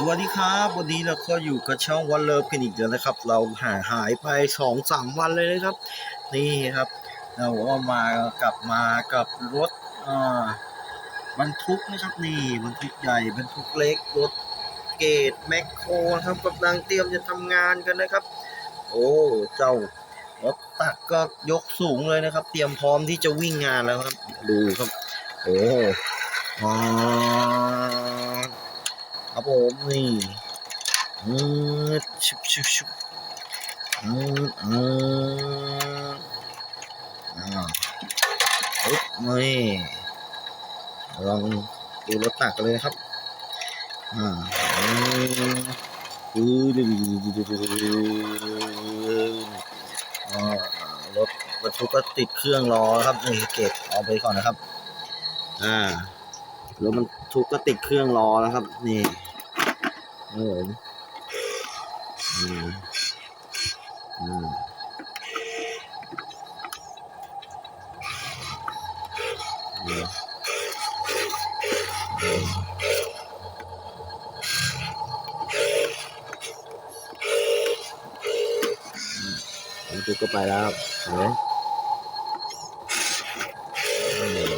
สวัสดีครับ วันนี้เราก็อยู่กับช่องวันเลิฟกันอีกแล้วนะครับ เราหายหายไปสองสามวันเลยนะครับ นี่ครับ เราก็มากลับมากับรถอ่าบรรทุกนะครับนี่บรรทุกใหญ่บรรทุกเล็กรถเกตแมคโครนะครับกำลังเตรียมจะทำงานกันนะครับ โอ้เจ้ารถตักก็ยกสูงเลยนะครับ เตรียมพร้อมที่จะวิ่งงานแล้วครับ ดูครับ โอ้อ่า ครับผมนี่อืมชุบชุบชุบอืมอืมอ่าปึ๊บนี่ลองดูรถตักกันเลยครับ อ่าอืมดูดูดูดูดูดูรถบรรทุกก็ติดเครื่องรอครับนี่เก็บเอาไปก่อนนะครับ อ่ารถบรรทุกก็ติดเครื่องรอแล้วครับ นี่ ครับผมอืมอืมอืมอืมอืมจุกก็ไปแล้วเห็นไหมอืม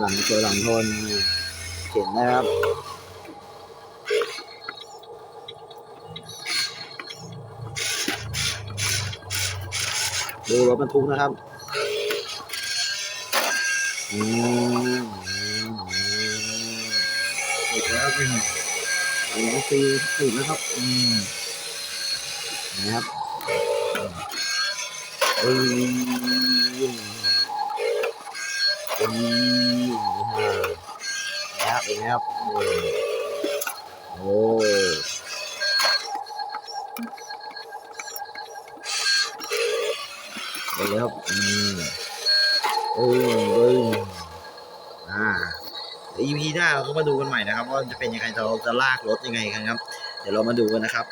หลังเจอหลังทนเห็นนะครับ ดูรถบรรทุกนะครับอืมติดแล้วเป็นโอ้โหตีติดแล้วครับ อืมนะครับอ้ยเอ้ยนะครับเป็นไงครับ ไปแล้วอืมเอ้ยเอ้ยอ่า EP หน้าเราก็มาดูกันใหม่นะครับ ว่าจะเป็นยังไงเราจะลากรถยังไงกันครับ เดี๋ยวเรามาดูกันนะครับ